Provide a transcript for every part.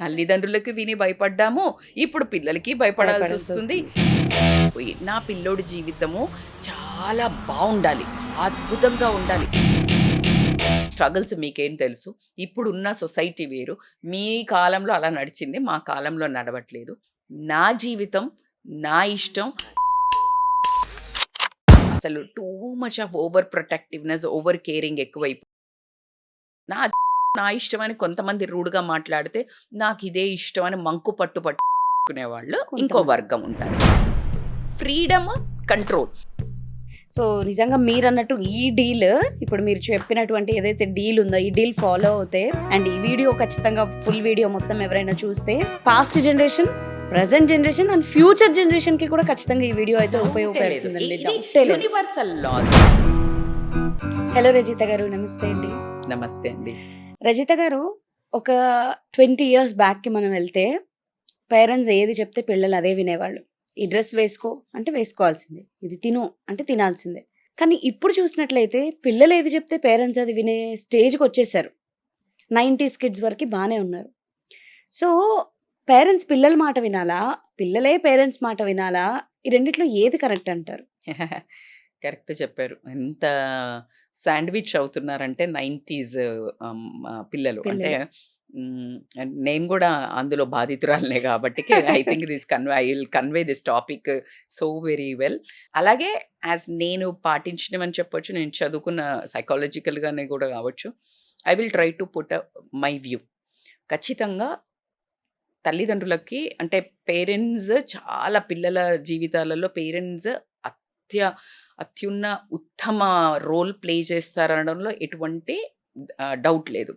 తల్లిదండ్రులకి విని భయపడ్డాము ఇప్పుడు పిల్లలకి భయపడాల్సి వస్తుంది. నా పిల్లోడి జీవితము చాలా బాగుండాలి అద్భుతంగా ఉండాలి. స్ట్రగుల్స్ మీకేం తెలుసు ఇప్పుడున్న సొసైటీ వేరు మీ కాలంలో అలా నడిచింది మా కాలంలో నడవట్లేదు. నా జీవితం నా ఇష్టం. అసలు too much of over protectiveness over caring ఎక్కువైపు నా నా ఇష్టం అని కొంతమంది రూడ్గా మాట్లాడితే నాకు ఇదే ఇష్టం అని మంకు పట్టు పట్టుకునే వాళ్ళు ఇంకో. వర్గం ఉంటారు. Freedom control. సో నిజంగా మీరు అన్నట్టు ఈ డీల్ ఇప్పుడు మీరు చెప్పినటువంటి ఏదైతే డీల్ ఉందో ఈ డీల్ ఫాలో అవుతే అండ్ ఈ వీడియో ఖచ్చితంగా ఫుల్ వీడియో మొత్తం ఎవరైనా చూస్తే past generation present generation and future జనరేషన్కి కూడా ఖచ్చితంగా ఈ వీడియో అయితే యూనివర్సల్ లాస్. హలో రజిత గారు నమస్తే అండి. నమస్తే అండి. రజిత గారు ఒక ట్వంటీ ఇయర్స్ బ్యాక్కి మనం వెళ్తే పేరెంట్స్ ఏది చెప్తే పిల్లలు అదే వినేవాళ్ళు. ఈ డ్రెస్ వేసుకో అంటే వేసుకోవాల్సిందే. ఇది తిను అంటే తినాల్సిందే. కానీ ఇప్పుడు చూసినట్లయితే పిల్లలు ఏది చెప్తే పేరెంట్స్ అది వినే స్టేజ్కి వచ్చేసారు. నైంటీస్ కిడ్స్ వరకు బాగానే ఉన్నారు. సో పేరెంట్స్ పిల్లల మాట వినాలా? పిల్లలే పేరెంట్స్ మాట వినాలా? ఈ రెండిట్లో ఏది కరెక్ట్ అంటారు? కరెక్ట్ చెప్పారు. ఎంత శాండ్విచ్ అవుతున్నారంటే నైంటీస్ పిల్లలు. అంటే నేను కూడా అందులో బాధితురాలనే కాబట్టి I think this convey I will convey this topic so very well. అలాగే యాజ్ నేను పాటించినవని చెప్పొచ్చు నేను చదువుకున్న సైకాలజికల్గానే కూడా కావచ్చు I will try to put my view. ఖచ్చితంగా తల్లిదండ్రులకి అంటే పేరెంట్స్ చాలా పిల్లల జీవితాలలో పేరెంట్స్ అత్య అత్యున్న ఉత్తమ రోల్ ప్లే చేస్తారనడంలో ఎటువంటి డౌట్ లేదు.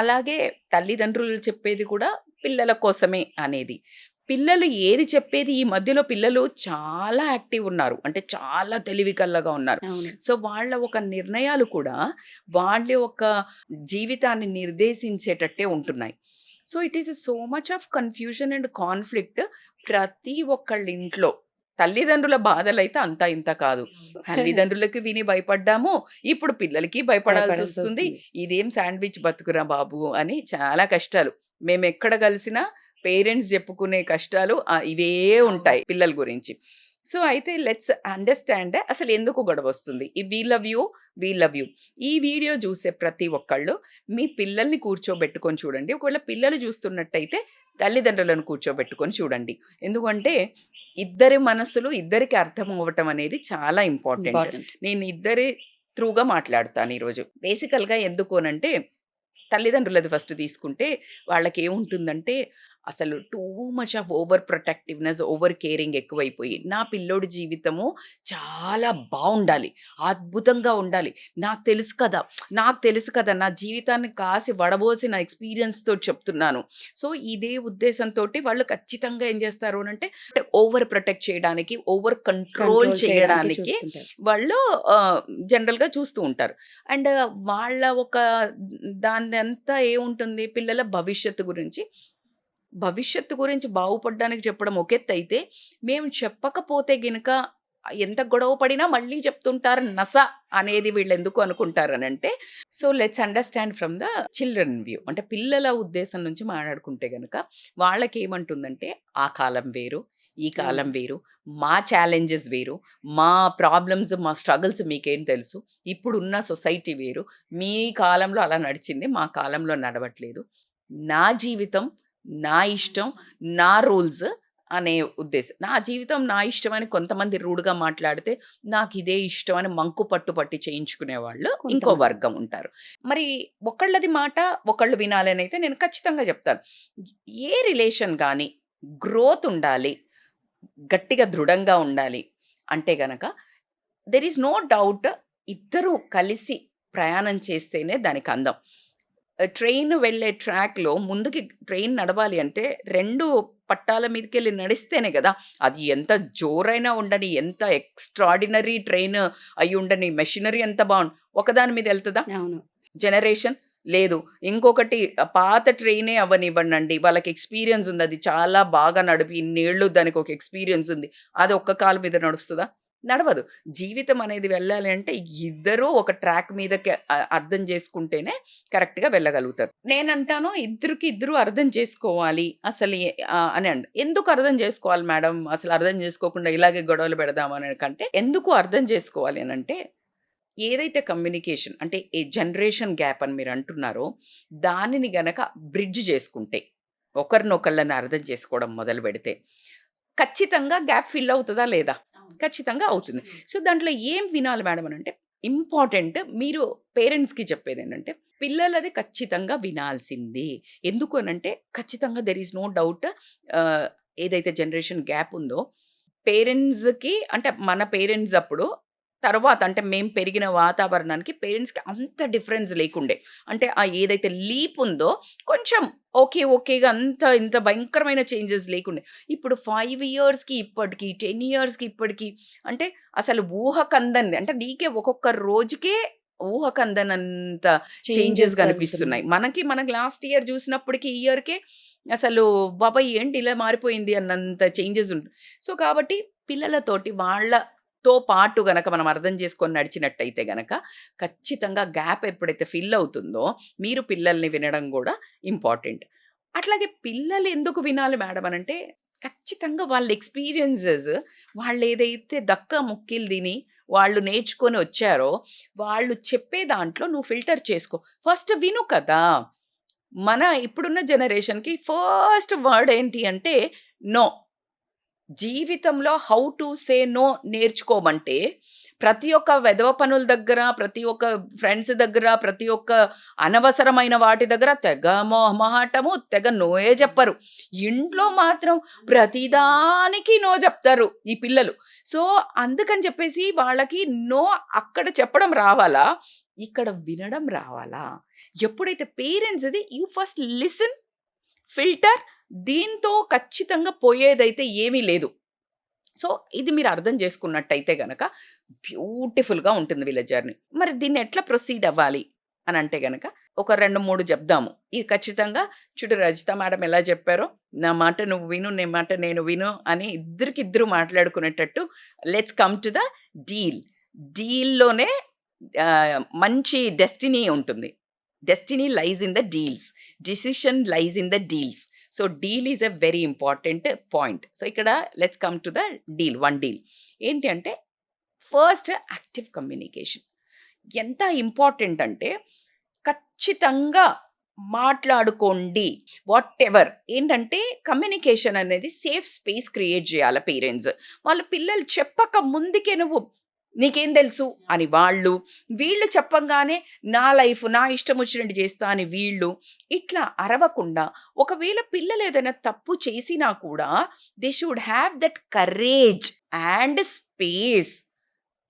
అలాగే తల్లిదండ్రులు చెప్పేది కూడా పిల్లల కోసమే అనేది. పిల్లలు ఏది చెప్పేది ఈ మధ్యలో పిల్లలు చాలా యాక్టివ్ ఉన్నారు. అంటే చాలా తెలివి కల్లగా ఉన్నారు సో వాళ్ళ ఒక నిర్ణయాలు కూడా వాళ్ళ ఒక జీవితాన్ని నిర్దేశించేటట్టే ఉంటున్నాయి. So it is so much of confusion and conflict ప్రతి ఒక్కళ్ళ ఇంట్లో తల్లిదండ్రుల బాధలు అయితే అంతా ఇంత కాదు. తల్లిదండ్రులకి విని భయపడ్డాము ఇప్పుడు పిల్లలకి భయపడాల్సి వస్తుంది. ఇదేం శాండ్విచ్ బతుకురా బాబు అని చాలా కష్టాలు. మేము ఎక్కడ కలిసినా పేరెంట్స్ చెప్పుకునే కష్టాలు ఇవే ఉంటాయి పిల్లల గురించి. సో అయితే లెట్స్ అండర్స్టాండ్ అసలు ఎందుకు గొడవ వస్తుంది? ఈ we love you we love you. ఈ వీడియో చూసే ప్రతి ఒక్కళ్ళు మీ పిల్లల్ని కూర్చోబెట్టుకొని చూడండి. ఒకవేళ పిల్లలు చూస్తున్నట్టయితే తల్లిదండ్రులను కూర్చోబెట్టుకొని చూడండి. ఎందుకంటే ఇద్దరి మనసులు ఇద్దరికి అర్థం అవ్వటం అనేది చాలా ఇంపార్టెంట్. నేను ఇద్దరి త్రూగా మాట్లాడతాను ఈరోజు. బేసికల్గా ఎందుకు అనంటే తల్లిదండ్రులది ఫస్ట్ తీసుకుంటే వాళ్ళకి ఏముంటుందంటే అసలు too much of over protectiveness over caring ఎక్కువైపోయి నా పిల్లోడి జీవితము చాలా బాగుండాలి అద్భుతంగా ఉండాలి. నాకు తెలుసు కదా నాకు తెలుసు కదా నా జీవితాన్ని కాసి వడబోసిన ఎక్స్పీరియన్స్తో చెప్తున్నాను. సో ఇదే ఉద్దేశంతో వాళ్ళు ఖచ్చితంగా ఏం చేస్తారు అని అంటే ఓవర్ ప్రొటెక్ట్ చేయడానికి ఓవర్ కంట్రోల్ చేయడానికి వాళ్ళు జనరల్గా చూస్తూ ఉంటారు. అండ్ వాళ్ళ ఒక దాని అంతా ఏముంటుంది? పిల్లల భవిష్యత్తు గురించి భవిష్యత్తు గురించి బాగుపడడానికి చెప్పడం ఒక ఎత్తు అయితే మేము చెప్పకపోతే గనుక ఎంత గొడవ పడినా మళ్ళీ చెప్తుంటారు నస అనేది వీళ్ళు ఎందుకు అనుకుంటారనంటే so let's understand from the children view అంటే పిల్లల ఉద్దేశం నుంచి మాట్లాడుకుంటే గనుక వాళ్ళకి ఏమంటుందంటే ఆ కాలం వేరు ఈ కాలం వేరు మా ఛాలెంజెస్ వేరు మా ప్రాబ్లమ్స్ మా స్ట్రగుల్స్ మీకేం తెలుసు ఇప్పుడున్న సొసైటీ వేరు మీ కాలంలో అలా నడిచింది మా కాలంలో నడవట్లేదు నా జీవితం నా ఇష్టం నా రూల్స్ అనే ఉద్దేశం. నా జీవితం నా ఇష్టం అని కొంతమంది రూడ్గా మాట్లాడితే నాకు ఇదే ఇష్టం అని మంకు పట్టు పట్టి చేయించుకునే వాళ్ళు ఇంకో. వర్గం ఉంటారు. మరి ఒకళ్ళది మాట ఒకళ్ళు వినాలని అయితే నేను ఖచ్చితంగా చెప్తాను. ఏ రిలేషన్ కానీ గ్రోత్ ఉండాలి గట్టిగా దృఢంగా ఉండాలి అంటే గనక దెర్ ఈస్ నో డౌట్ ఇద్దరు కలిసి ప్రయాణం చేస్తేనే దానికి అందం. ట్రైన్ వెళ్ళే ట్రాక్లో ముందుకి ట్రైన్ నడవాలి అంటే రెండు పట్టాల మీదకి వెళ్ళి నడిస్తేనే కదా అది ఎంత జోరైనా ఉండని ఎంత ఎక్స్ట్రాడినరీ ట్రైన్ అయి ఉండని మెషినరీ ఎంత బాగుంది ఒకదాని మీద వెళ్తుందా? అవును. జనరేషన్? లేదు. ఇంకొకటి పాత ట్రైనే అవ్వనివ్వండి వాళ్ళకి ఎక్స్పీరియన్స్ ఉంది. అది చాలా బాగా నడిపి ఇన్నేళ్ళు దానికి ఒక ఎక్స్పీరియన్స్ ఉంది. అది ఒక్క కాలు మీద నడుస్తుందా? నడవదు. జీవితం అనేది వెళ్ళాలి అంటే ఇద్దరూ ఒక ట్రాక్ మీద అర్థం చేసుకుంటేనే కరెక్ట్‌గా వెళ్ళగలుగుతారు. నేనంటాను ఇద్దరికి ఇద్దరు అర్థం చేసుకోవాలి. అసలు అని అండి ఎందుకు అర్థం చేసుకోవాలి మేడం? అసలు అర్థం చేసుకోకుండా ఇలాగే గొడవలు పెడదామని కంటే ఎందుకు అర్థం చేసుకోవాలి అని అంటే ఏదైతే కమ్యూనికేషన్ అంటే ఏ జనరేషన్ గ్యాప్ అని మీరు అంటున్నారో దానిని గనక బ్రిడ్జ్ చేసుకుంటే ఒకరినొకళ్ళని అర్థం చేసుకోవడం మొదలు పెడితే ఖచ్చితంగా గ్యాప్ ఫిల్ అవుతుందా లేదా? ఖచ్చితంగా అవుతుంది. సో, దాంట్లో ఏం వినాలి మేడం అనంటే ఇంపార్టెంట్ మీరు పేరెంట్స్‌కి చెప్పేదేంటంటే పిల్లలది ఖచ్చితంగా వినాల్సిందే. ఎందుకు అనంటే ఖచ్చితంగా దేర్ ఈస్ నో డౌట్ ఏదైతే జనరేషన్ గ్యాప్ ఉందో పేరెంట్స్‌కి అంటే మన పేరెంట్స్ అప్పుడు తర్వాత అంటే మేము పెరిగిన వాతావరణానికి పేరెంట్స్‌కి అంత డిఫరెన్స్ లేకుండే. అంటే ఆ ఏదైతే లీప్ ఉందో కొంచెం ఓకే. ఓకేగా అంత ఇంత భయంకరమైన చేంజెస్ లేకుండే. ఇప్పుడు 5 ఇయర్స్‌కి ఇప్పటికి 10 ఇయర్స్‌కి ఇప్పటికి అంటే అసలు ఊహకందంది అంటే నీకే ఒక్కొక్క రోజుకే ఊహకందనంత చేంజెస్ చేంజెస్ కనిపిస్తున్నాయి. మనకి మనకి లాస్ట్ ఇయర్ చూసినప్పటికి ఈ ఇయర్‌కే అసలు బాబోయ్! ఏంటి ఇలా మారిపోయింది అన్నంత చేంజెస్ ఉంటుంది. సో, కాబట్టి పిల్లలతోటి తో పాటు గనక మనం అర్థం చేసుకొని నడిచినట్టయితే గనక ఖచ్చితంగా గ్యాప్ ఎప్పుడైతే ఫిల్ అవుతుందో మీరు పిల్లల్ని వినడం కూడా ఇంపార్టెంట్. అట్లాగే పిల్లలు ఎందుకు వినాలి మేడం అనంటే ఖచ్చితంగా వాళ్ళ ఎక్స్‌పీరియన్సెస్ వాళ్ళేదైతే దక్క ముక్కిలు తిని వాళ్ళు నేర్చుకొని వచ్చారో వాళ్ళు చెప్పే దాంట్లో నువ్వు ఫిల్టర్ చేసుకో. ఫస్ట్ విను కదా! మన ఇప్పుడున్న జనరేషన్‌కి ఫస్ట్ వర్డ్ ఏంటి అంటే నో. జీవితంలో హౌ టు సే నో నేర్చుకోమంటే ప్రతి ఒక్క వెధవ పనుల దగ్గర, ప్రతి ఒక్క ఫ్రెండ్స్ దగ్గర, ప్రతి ఒక్క అనవసరమైన వాటి దగ్గర తెగ మొహమాటము, తెగ నోయే చెప్పరు. ఇంట్లో మాత్రం ప్రతిదానికి నో చెప్తారు ఈ పిల్లలు. సో, అందుకని చెప్పేసి వాళ్ళకి నో అక్కడ చెప్పడం రావాలా? ఇక్కడ వినడం రావాలా? ఎప్పుడైతే పేరెంట్స్‌ది యూ ఫస్ట్ లిసన్, ఫిల్టర్ దీంతో ఖచ్చితంగా పోయేదైతే ఏమీ లేదు. సో, ఇది మీరు అర్థం చేసుకున్నట్టయితే గనక బ్యూటిఫుల్‌గా ఉంటుంది వీళ్ళ జర్నీ. మరి దీన్ని ఎట్లా ప్రొసీడ్ అవ్వాలి అని అంటే గనక ఒక 2, 3 చెప్దాము. ఇది ఖచ్చితంగా చూడు రజిత మేడం ఎలా చెప్పారో నా మాట నువ్వు విను, నీ మాట నేను విను అని ఇద్దరికిద్దరు మాట్లాడుకునేటట్టు let's come to the deal. డీల్‌లోనే మంచి డెస్టినీ ఉంటుంది. Destiny lies in the deals. Decision lies in the deals. So, deal is a very important point. So, ఇక్కడ let's come to the deal. One deal. ఏంటి అంటే first active communication. ఎంత important అంటే ఖచ్చితంగా మాట్లాడుకోండి. Whatever ఏంటంటే communication అనేది safe space create చేయాల పేరెంట్స్. వాళ్ళ పిల్లలు చెప్పక ముందుకే నువ్వు నీకేం తెలుసు అని వాళ్ళు, వీళ్ళు చెప్పంగానే నా లైఫ్ నా ఇష్టం వచ్చినట్టు చేస్తా అని వీళ్ళు. ఇట్లా అరవకుండా ఒకవేళ పిల్లలు ఏదైనా తప్పు చేసినా కూడా they should have that courage and space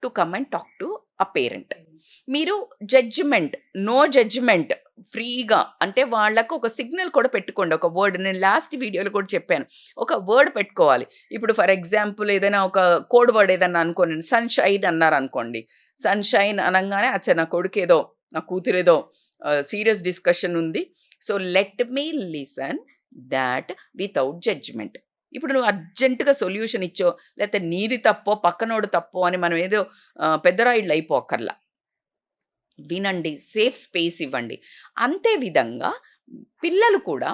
to come and talk to a parent. మీరు జడ్జిమెంట్ నో జడ్జిమెంట్ ఫ్రీగా అంటే వాళ్ళకు ఒక సిగ్నల్ కూడా పెట్టుకోండి. ఒక వర్డ్ నేను లాస్ట్ వీడియోలో కూడా చెప్పాను. ఒక వర్డ్ పెట్టుకోవాలి. ఇప్పుడు ఫర్ ఎగ్జాంపుల్ ఏదైనా ఒక కోడ్ వర్డ్ ఏదన్నా అనుకోండి. సన్‌షైన్ అన్నారు అనుకోండి సన్‌షైన్ అనగానే అచ్చా! నా కొడుకేదో, నా కూతురేదో సీరియస్ డిస్కషన్ ఉంది. So, let me listen that without judgement ఇప్పుడు నువ్వు అర్జెంట్‌గా సొల్యూషన్ ఇచ్చో, లేతే నీది తప్పో, పక్కనోడు తప్పో అని మనం ఏదో ఆహ్, పెద్దరాయుడులు అయిపోక్కర్లా. వినండి. సేఫ్ స్పేస్ ఇవ్వండి. అంతే విధంగా పిల్లలు కూడా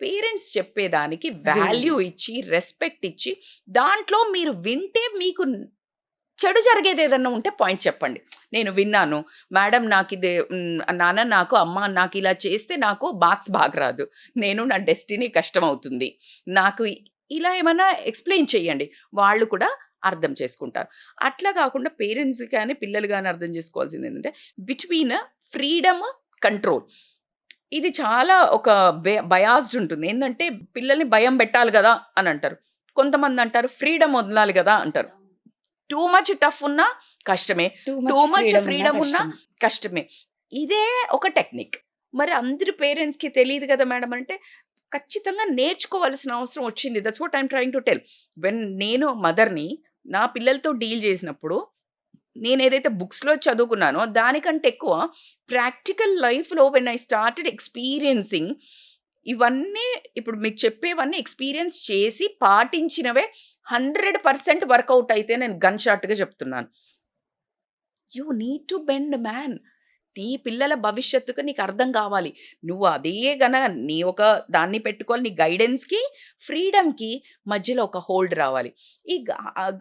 పేరెంట్స్ చెప్పేదానికి వాల్యూ ఇచ్చి, రెస్పెక్ట్ ఇచ్చి దాంట్లో మీరు వింటే మీకు చెడు జరిగేదేదన్నా ఉంటే పాయింట్ చెప్పండి. నేను విన్నాను. మేడం నాకిది హ్మ్, నాన్న నాకు అమ్మ నాకిలా చేస్తే నాకు మార్క్స్ బాగా రాదు. నేను నా డెస్టినీ కష్టమవుతుంది. నాకు ఇలా ఏమన్నా ఎక్స్‌ప్లెయిన్ చేయండి. వాళ్ళు కూడా అర్థం చేసుకుంటారు. అట్లా కాకుండా పేరెంట్స్ గాని, పిల్లలు గాని అర్థం చేసుకోవాల్సింది ఏంటంటే బిట్వీన్ ఫ్రీడమ్, కంట్రోల్. ఇది చాలా ఒక బయాస్డ్ ఉంటుంది. ఏందంటే పిల్లల్ని భయం పెట్టాలి గదా! అని అంటారు. కొంతమంది అంటారు ఫ్రీడమ్ వదలాలి గదా! అంటారు. టూ మచ్ టఫ్ ఉన్నా కష్టమే. టూ మచ్ ఫ్రీడమ్ ఉన్నా కష్టమే. ఇదే ఒక టెక్నిక్. మరి అందరి పేరెంట్స్‌కి తెలీదు కదా మేడం అంటే ఖచ్చితంగా నేర్చుకోవాల్సిన అవసరం వచ్చింది. That's what I'm trying to tell. When నేను మదర్‌ని నా పిల్లలతో డీల్ చేసినప్పుడు నేను ఏదైతే బుక్స్‌లో చదువుకున్నానో దానికంటే ఎక్కువ ప్రాక్టికల్ లైఫ్‌లో వెన్ ఐ స్టార్టెడ్ ఎక్స్‌పీరియన్సింగ్ ఇవన్నీ ఇప్పుడు మీకు చెప్పేవన్నీ ఎక్స్‌పీరియన్స్ చేసి పాటించినవే 100% వర్కౌట్ అయితే నేను గన్ షాట్‌గా చెప్తున్నాను. You need to bend man. నీ పిల్లల భవిష్యత్తుకు నీకు అర్థం కావాలి. నువ్వు అదే గన నీ ఒక దాన్ని పెట్టుకోవాలి. నీ గైడెన్స్‌కి, ఫ్రీడమ్‌కి మధ్యలో ఒక హోల్డ్ రావాలి. ఈ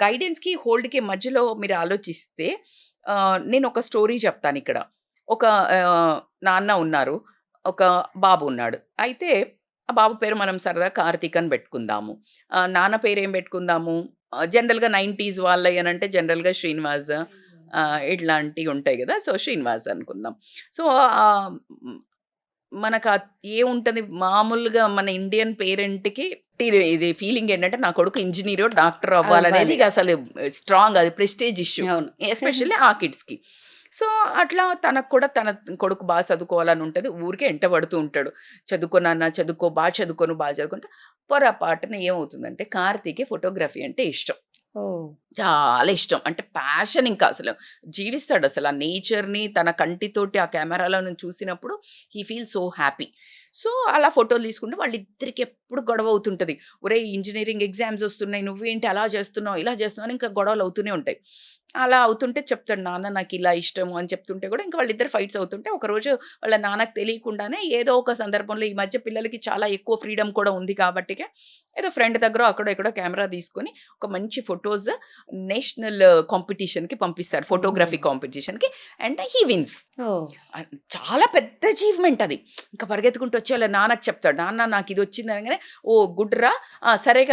గైడెన్స్‌కి, హోల్డ్‌కి మధ్యలో మీరు ఆలోచిస్తే నేను ఒక స్టోరీ చెప్తాను ఇక్కడ ఒక నాన్న ఉన్నారు. ఒక బాబు ఉన్నాడు. అయితే ఆ బాబు పేరు మనం సరదా కార్తీక్ అని పెట్టుకుందాము. నాన్న పేరు ఏం పెట్టుకుందాము? జనరల్గా నైంటీస్ వాళ్ళు అని అంటే జనరల్‌గా శ్రీనివాస్ ఇట్లాంటివి ఉంటాయి గదా! సో, శ్రీనివాస్ అనుకుందాం. సో, మనకు ఏముంటది మామూలుగా మన ఇండియన్ పేరెంట్‌కి ఇది ఇది ఫీలింగ్ ఏంటంటే నా కొడుకు ఇంజినీరో, డాక్టర్ అవ్వాలనేది అసలు స్ట్రాంగ్ అది ప్రెస్టీజ్ ఇష్యూ. ఎస్పెషల్లీ ఆ కిడ్స్‌కి. సో, అట్లా తనకు కూడా తన కొడుకు బా చదువుకోవాలని ఉంటది. ఊరికే ఎంటపడుతూ ఉంటాడు. చదువుకో నాన్న చదువుకో, బా చదువుకో, నువ్వు బా చదువుకో అంటే పొరపాటున ఏమవుతుందంటే కార్తీకి ఫోటోగ్రఫీ అంటే ఇష్టం. చాలా ఇష్టం. అంటే ప్యాషన్ ఇంకా అసలు. జీవిస్తాడు అసలు. ఆ నేచర్‌ని తన కంటితోటి ఆ కెమెరాలో నుంచి చూసినప్పుడు he feels so happy. So, అలా ఫోటోలు తీసుకుంటే వాళ్ళిద్దరికి ఎప్పుడు గొడవ అవుతుంటది. ఒరేయ్! ఇంజినీరింగ్ ఎగ్జామ్స్ వస్తున్నాయి. నువ్వేంటి అలా చేస్తున్నావు, ఇలా చేస్తున్నావు అని ఇంకా గొడవలు అవుతూనే ఉంటాయి. అలా అవుతుంటే చెప్తాడు నాన్న నాకు ఇలా ఇష్టము అని చెప్తుంటే కూడా ఇంకా వాళ్ళిద్దరు ఫైట్స్ అవుతుంటే ఒకరోజు వాళ్ళ నాన్నకి తెలియకుండానే ఏదో ఒక సందర్భంలో ఈ మధ్య పిల్లలకి చాలా ఎక్కువ ఫ్రీడమ్ కూడా ఉంది కాబట్టి ఏదో ఫ్రెండ్ దగ్గరో అక్కడో ఇక్కడో కెమెరా తీసుకొని ఒక మంచి ఫోటోస్ నేషనల్ కాంపిటీషన్‌కి పంపిస్తాడు. ఫోటోగ్రఫీ! కాంపిటీషన్‌కి అండ్ హి విన్స్. చాలా పెద్ద అచీవ్‌మెంట్ అది. ఇంకా పరిగెత్తుకుంటూ వచ్చి వాళ్ళ నాన్నకి చెప్తాడు. నాన్న నాకు ఇది వచ్చింది అనగానే ఓహ్! గుడ్ రా! ఆ! సరే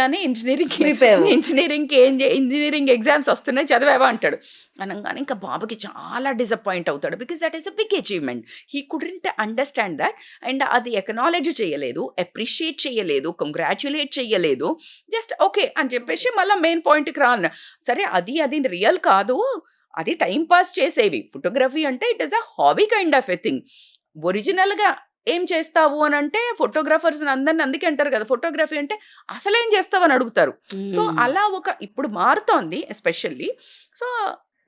ప్రిపేర్ అవ్వు. ఇంజినీరింగ్‌కి ఏం ఇంజినీరింగ్ ఎగ్జామ్స్ వస్తున్నాయి చదివావా అంటాడు. అనంగానే ఇంకా బాబుకి చాలా డిసప్పాయింట్ అవుతాడు. Because that is a big achievement. He couldn't understand that and అది ఎక్నాలెడ్జ్ చేయలేదు. అప్రిషియేట్ చేయలేదు. కంగ్రాచ్యులేట్ చేయలేదు. జస్ట్ ఓకే అని చెప్పేసి మళ్ళా మెయిన్ పాయింట్‌కి రా. సరే అది అది రియల్ కాదు. అది టైమ్ పాస్ చేసేవి. ఫోటోగ్రఫీ అంటే it is a hobby kind of a thing. ఒరిజినల్‌గా ఏం చేస్తావు అనంటే ఫోటోగ్రాఫర్స్‌ని అందరిని అందుకే అంటారు కదా! ఫోటోగ్రఫీ అంటే అసలేం చేస్తావు అని అడుగుతారు. సో. అలా ఒక ఇప్పుడు మారుతోంది ఎస్పెషల్లీ. సో,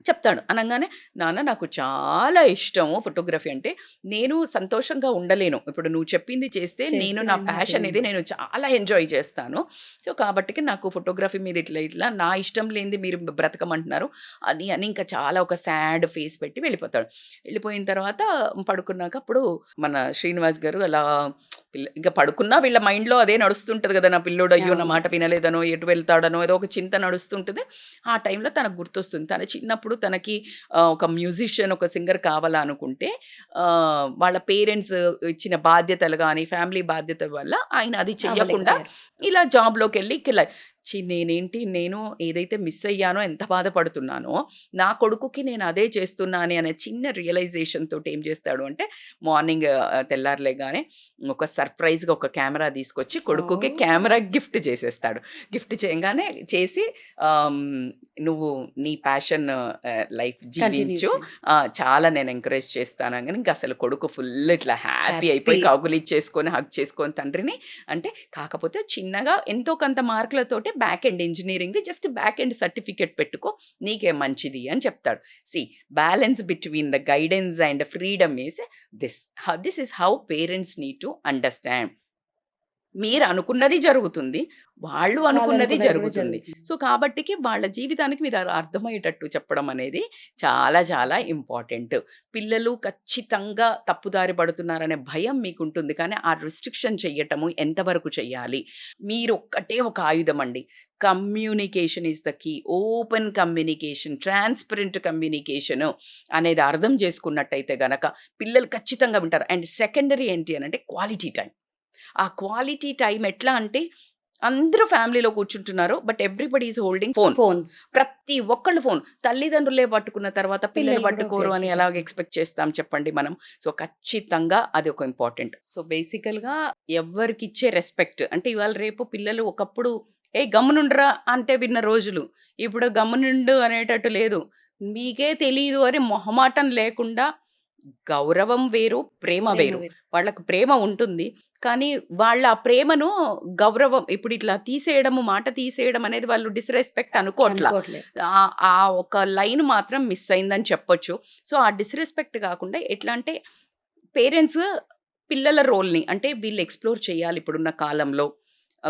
చెప్తాడు. అనంగానే నాన్న నాకు చాలా ఇష్టము ఫోటోగ్రఫీ అంటే. నేను సంతోషంగా ఉండలేను. ఇప్పుడు నువ్వు చెప్పింది చేస్తే నేను నా ప్యాషన్ ఇది నేను చాలా ఎంజాయ్ చేస్తాను. సో, కాబట్టికి నాకు ఫోటోగ్రఫీ మీద ఇట్లా ఇట్లా నా ఇష్టం లేనిది మీరు బ్రతకమంటున్నారు అని అని ఇంకా చాలా ఒక సాడ్ ఫేస్ పెట్టి వెళ్ళిపోతాడు. వెళ్ళిపోయిన తర్వాత పడుకున్నాక అప్పుడు మన శ్రీనివాస్ గారు అలా పిల్ల ఇంక పడుకున్నా వీళ్ళ మైండ్‌లో అదే నడుస్తుంటది కదా! నా పిల్లోడు అయ్యో! నా. మాట వినలేదనో, ఎటు వెళ్తాడనో ఏదో ఒక చింత నడుస్తుంటది. ఆ టైంలో తనకు గుర్తొస్తుంది. తను చిన్నప్పుడు తనకి ఒక మ్యూజిషియన్, ఒక సింగర్ కావాలా అనుకుంటే వాళ్ళ పేరెంట్స్ ఇచ్చిన బాధ్యతలు గాని, ఫ్యామిలీ బాధ్యత వల్ల ఆయన అది చెయ్యకుండా. ఇలా జాబ్‌లోకెళ్ళి కిల ఛీ! నేనేంటి నేను ఏదైతే మిస్ అయ్యానో ఎంత బాధపడుతున్నానో, నా కొడుకుకి నేను అదే చేస్తున్నానే అనే చిన్న రియలైజేషన్ తోటి ఏం చేస్తాడు అంటే మార్నింగ్ ఆహ్, తెల్లారి లెగ్గానే ఒక సర్ప్రైజ్‌గా ఒక కెమెరా తీసుకొచ్చి కొడుకుకి! కెమెరా గిఫ్ట్ చేసేస్తాడు. గిఫ్ట్ చేయంగానే చేసి నువ్వు నీ ప్యాషన్ లైఫ్ జీవించు. చాలా నేను ఎంకరేజ్ చేస్తాను అనగానే ఇంక అసలు కొడుకు ఫుల్ ఇట్లా హ్యాపీ అయిపోయి హ్యాపీ. కౌగిలిచ్చేసుకొని, హగ్ చేసుకొని తండ్రిని అంటే కాకపోతే చిన్నగా ఎంతో కొంత మార్కులతోటి బ్యాక్ ఎండ్ ఇంజినీరింగ్‌ది జస్ట్ బ్యాక్ ఎండ్ సర్టిఫికేట్ పెట్టుకో. నీకే మంచిది అని చెప్తాడు. See balance between the guidance and freedom is this. హ this is how parents need to understand. మీరు అనుకున్నది జరుగుతుంది. వాళ్ళు అనుకున్నది జరుగుతుంది. సో, కాబట్టికి వాళ్ళ జీవితానికి మీరు అర్థమయ్యేటట్టు చెప్పడం అనేది చాలా చాలా ఇంపార్టెంట్. పిల్లలు ఖచ్చితంగా తప్పుదారి పడుతున్నారనే భయం మీకుంటుంది. కానీ ఆ రిస్ట్రిక్షన్ చెయ్యటము ఎంతవరకు చెయ్యాలి? మీరు ఒక్కటే ఒక ఆయుధం అండి. Communication is the key. Open communication, transparent communication అనేది అర్థం చేసుకున్నట్టయితే గనక పిల్లలు ఖచ్చితంగా వింటారు. అండ్ సెకండరీ ఏంటి అనంటే క్వాలిటీ టైమ్. ఆ క్వాలిటీ టైమ్ ఎట్లా అంటే అందరూ ఫ్యామిలీలో కూర్చుంటున్నారు. But everybody is holding phone. Phones. ప్రతి ఒక్కళ్ళు ఫోన్. తల్లిదండ్రులే పట్టుకున్న తర్వాత పిల్లలు పట్టుకోరు అని. ఎలాగ ఎక్స్‌పెక్ట్ చేస్తాం చెప్పండి మనం. సో, ఖచ్చితంగా అది ఒక ఇంపార్టెంట్. సో, బేసికల్‌గా ఎవ్వరికిచ్చే రెస్పెక్ట్ అంటే ఇవాళ రేపు పిల్లలు ఒకప్పుడు ఏయ్! గమ్మునుండురా అంటే విన్న రోజులు. ఇప్పుడు గమ్మునుండు అనేటట్టు లేదు. మీకే తెలీదు అని మొహమాటం లేకుండా గౌరవం వేరు, ప్రేమ వేరు. వాళ్ళకి ప్రేమ ఉంటుంది. కానీ వాళ్ళ ఆ ప్రేమను గౌరవం ఇప్పుడు ఇట్లా తీసేయడము, మాట తీసేయడం అనేది వాళ్ళు డిస్‌రెస్పెక్ట్. ఆహ్, ఆ ఒక లైన్ మాత్రం మిస్ అయిందని చెప్పొచ్చు. సో, ఆ డిస్‌రెస్పెక్ట్ కాకుండా ఎట్లా అంటే పేరెంట్స్ పిల్లల రోల్‌ని అంటే వీళ్ళు ఎక్స్‌ప్లోర్ చేయాలి ఇప్పుడున్న కాలంలో.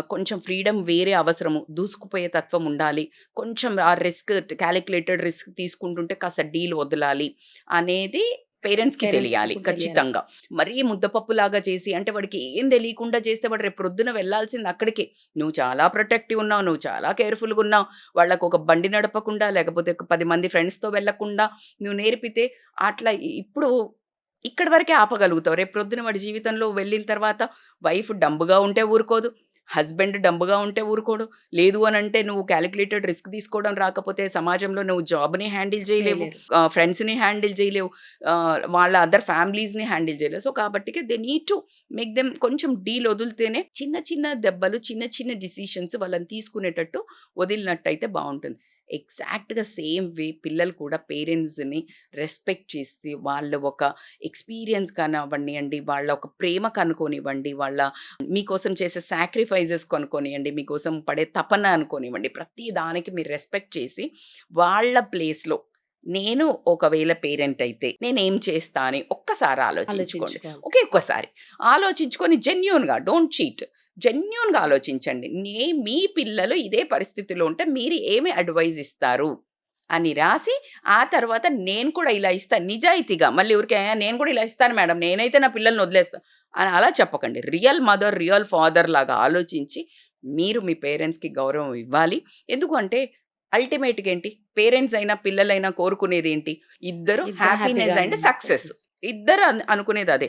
కొంచెం ఫ్రీడమ్ వేరే అవసరము. దూసుకుపోయే తత్వం ఉండాలి. కొంచెం ఆ రిస్క్ కాలిక్యులేటెడ్ రిస్క్ తీసుకుంటుంటే కాస్త డీల్ వదలాలి అనేది పేరెంట్స్‌కి తెలియాలి. ఖచ్చితంగా. మరీ ముద్దపప్పులాగా చేసి అంటే వాడికి ఏం తెలియకుండా చేస్తే వాడు రేపు ప్రొద్దున వెళ్ళాల్సింది అక్కడికే. నువ్వు చాలా ప్రొటెక్టివ్ ఉన్నావు. నువ్వు చాలా కేర్‌ఫుల్‌గా ఉన్నావు. వాళ్ళకి ఒక బండి నడపకుండా లేకపోతే ఒక 10 మంది ఫ్రెండ్స్‌తో వెళ్ళకుండా నువ్వు నేర్పితే అట్లా ఇప్పుడు ఇక్కడి వరకే ఆపగలుగుతావు. రేపు ప్రొద్దున వాడి జీవితంలో వెళ్ళిన తర్వాత వైఫ్ డంబుగా ఉంటే ఊరుకోదు. హస్బెండ్ డంబుగా ఉంటే ఊరుకోడు. లేదు అనంటే నువ్వు కాలిక్యులేటెడ్ రిస్క్ తీసుకోవడం రాకపోతే సమాజంలో నువ్వు జాబ్‌ని హ్యాండిల్ చేయలేవు. ఫ్రెండ్స్‌ని హ్యాండిల్ చేయలేవు. వాళ్ళ అదర్ ఫ్యామిలీస్‌ని హ్యాండిల్ చేయలేవు. So, కాబట్టికి they need to make them కొంచెం డీల్ వదిలితేనే చిన్న చిన్న దెబ్బలు, చిన్న చిన్న డిసిషన్స్ వాళ్ళని తీసుకునేటట్టు వదిలినట్టయితే బావుంటుంది. ఎగ్జాక్ట్‌గా సేమ్ వే పిల్లలు కూడా పేరెంట్స్‌ని రెస్పెక్ట్ చేసి వాళ్ళ ఒక ఎక్స్‌పీరియన్స్ కానివ్వనియండి, వాళ్ళ ఒక ప్రేమ కనుక్కోనివ్వండి, వాళ్ళ మీకోసం చేసే సాక్రిఫైజెస్ కనుక్కోనియండి, మీకోసం పడే తపన అనుకోనివ్వండి. ప్రతి దానికి మీరు రెస్పెక్ట్ చేసి వాళ్ళ ప్లేస్‌లో నేను ఒకవేళ పేరెంట్ అయితే నేనేం చేస్తా అని ఒక్కసారి ఆలోచించుకోండి. ఒకే ఒక్కసారి ఆలోచించుకొని జెన్యూన్‌గా డోంట్ చీట్. జెన్యూన్‌గా ఆలోచించండి. నే మీ పిల్లలు ఇదే పరిస్థితిలో ఉంటే మీరు ఏమి అడ్వైస్ ఇస్తారు? అని రాసి ఆ తర్వాత నేను కూడా ఇలా ఇస్తాను నిజాయితీగా మళ్ళీ ఊరికే నేను కూడా ఇలా ఇస్తాను మేడం. నేనైతే నా పిల్లల్ని వదిలేస్తా అని అలా చెప్పకండి. రియల్ మదర్, రియల్ ఫాదర్ లాగా ఆలోచించి మీరు మీ పేరెంట్స్‌కి గౌరవం ఇవ్వాలి. ఎందుకు అంటే అల్టిమేట్‌గా ఏంటి పేరెంట్స్ అయినా, పిల్లలైనా కోరుకునేది ఏంటి? ఇద్దరు హ్యాపీనెస్ అండ్. సక్సెస్. ఇద్దరు అన్ అనుకునేది అదే.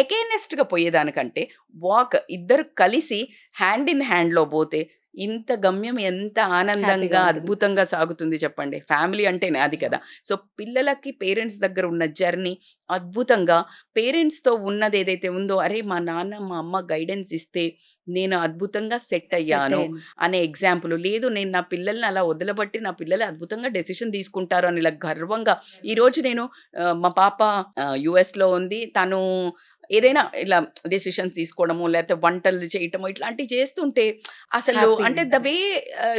ఎగైనెస్ట్‌గా పోయేదానికంటే వాక్ ఇద్దరు కలిసి హ్యాండ్ ఇన్ హ్యాండ్‌లో పోతే ఇంత గమ్యం ఎంత ఆనందంగా. అద్భుతంగా సాగుతుంది చెప్పండి. ఫ్యామిలీ అంటేనే అది కదా! సో, పిల్లలకి పేరెంట్స్ దగ్గర ఉన్న జర్నీ అద్భుతంగా పేరెంట్స్‌తో ఉన్నది ఏదైతే ఉందో అరే! మా నాన్న, మా అమ్మ గైడెన్స్ ఇస్తే నేను అద్భుతంగా సెట్ అయ్యాను. అనే ఎగ్జాంపుల్. లేదు నేను నా పిల్లల్ని అలా వదలబట్టి నా పిల్లలు అద్భుతంగా డెసిషన్ తీసుకుంటారు అని ఇలా గర్వంగా ఈరోజు నేను మా పాప యూఎస్‌లో ఉంది. తను ఏదైనా ఇలా డెసిషన్స్ తీసుకోవడము, లేకపోతే వంటలు చేయటము ఇట్లాంటివి చేస్తుంటే అసలు అంటే the. Way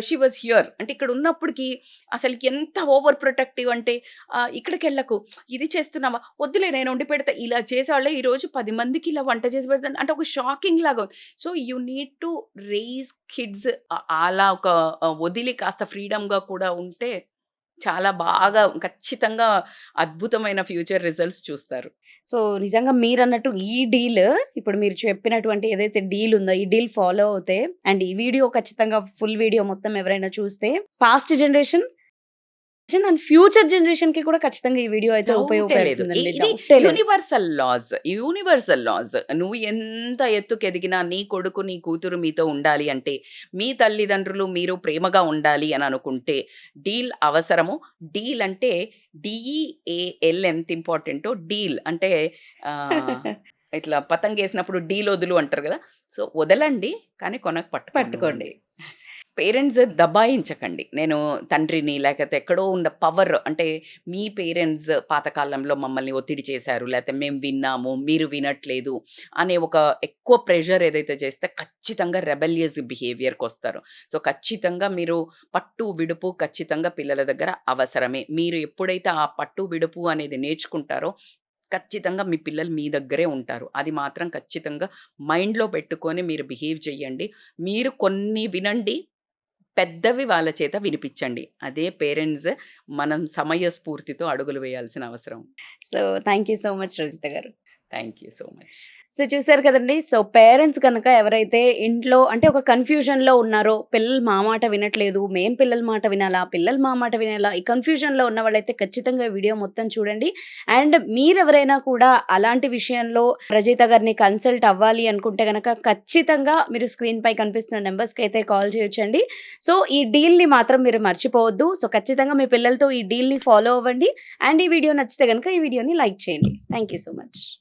she was here అంటే ఇక్కడ ఉన్నప్పటికి అసలుకి ఎంత ఓవర్ ప్రొటెక్టివ్ అంటే ఆహ్, ఇక్కడికెళ్ళకు ఇది చేస్తున్నావా? వద్దులే నేను వండి పెడతా. ఇలా చేసేవాళ్ళే ఈరోజు 10 మందికి ఇలా వంట చేసి పెడతాను అంటే ఒక షాకింగ్ లాగా ఉంది. So, you need to raise kids అలా ఒక వదిలి కాస్త ఫ్రీడమ్‌గా కూడా ఉంటే చాలా బాగా ఖచ్చితంగా అద్భుతమైన ఫ్యూచర్ రిజల్ట్స్ చూస్తారు. సో, నిజంగా మీరన్నట్టు ఈ డీల్ ఇప్పుడు మీరు చెప్పినటువంటి ఏదైతే డీల్ ఉందో ఈ డీల్ ఫాలో అవుతే అండ్ ఈ వీడియో ఖచ్చితంగా ఫుల్ వీడియో మొత్తం ఎవరైనా చూస్తే పాస్ట్ జనరేషన్ అండ్ ఫ్యూచర్ జనరేషన్‌కి కూడా ఖచ్చితంగా ఈ వీడియో అయితే డౌటే లేదు. ఉపయోగపడుతుందండి. ఇది డౌటే లేదు. Universal laws. Universal laws. నువ్వు ఎంత ఎత్తుకెదిగినా నీ కొడుకు, నీ కూతురు మీతో ఉండాలి అంటే, మీ తల్లిదండ్రులు మీరు ప్రేమగా ఉండాలి అని అనుకుంటే డీల్ అవసరము. డీల్ అంటే డీఈఏఎల్ ఎంత ఇంపార్టెంటో డీల్ అంటే ఇట్లా పతంగేసినప్పుడు డీల్ వదులు అంటారు కదా! సో, వదలండి కానీ కొనకు పట్టుకోండి. పట్టుకోండి. పేరెంట్స్ దబాయించకండి. నేను తండ్రిని లేకపోతే ఎక్కడో ఉన్న పవర్ అంటే మీ పేరెంట్స్ పాతకాలంలో మమ్మల్ని ఒత్తిడి చేశారు. లేకపోతే మేము విన్నాము. మీరు వినట్లేదు అనే ఒక ఎక్కువ ప్రెషర్ ఏదైతే చేస్తే ఖచ్చితంగా రెబెలియస్ బిహేవియర్‌కొస్తారు. సో, ఖచ్చితంగా మీరు పట్టు, విడుపు ఖచ్చితంగా పిల్లల దగ్గర అవసరమే. మీరు ఎప్పుడైతే ఆ పట్టు, విడుపు అనేది నేర్చుకుంటారో ఖచ్చితంగా మీ పిల్లలు మీ దగ్గరే ఉంటారు. అది మాత్రం ఖచ్చితంగా మైండ్‌లో పెట్టుకొని మీరు బిహేవ్ చేయండి. మీరు కొన్ని వినండి. పెద్దవి వాళ్ళ చేత వినిపించండి. అదే పేరెంట్స్ మనం సమయ స్ఫూర్తితో అడుగులు వేయాల్సిన అవసరం. So, thank you so much Rajitha గారు. Thank you so much. So, చూసారు కదండీ! సో, పేరెంట్స్ కనుక ఎవరైతే ఇంట్లో అంటే ఒక కన్‌ఫ్యూజన్‌లో ఉన్నారో పిల్లలు మా మాట వినట్లేదు. మేం పిల్లల మాట వినాలా? పిల్లలు మా మాట వినాలా? ఈ కన్‌ఫ్యూజన్‌లో ఉన్న వాళ్ళైతే ఖచ్చితంగా వీడియో మొత్తం చూడండి. అండ్ మీరెవరైనా కూడా అలాంటి విషయంలో రజిత గారిని కన్సల్ట్ అవ్వాలి అనుకుంటే కనుక ఖచ్చితంగా మీరు స్క్రీన్‌పై కనిపిస్తున్న నెంబర్స్కి అయితే కాల్ చేయొచ్చండి. సో, ఈ డీల్‌ని మాత్రం మీరు మర్చిపోవద్దు. సో, ఖచ్చితంగా మీ పిల్లలతో ఈ డీల్‌ని ఫాలో అవ్వండి. అండ్ ఈ వీడియో నచ్చితే కనుక ఈ వీడియోని లైక్ చేయండి. Thank you so much.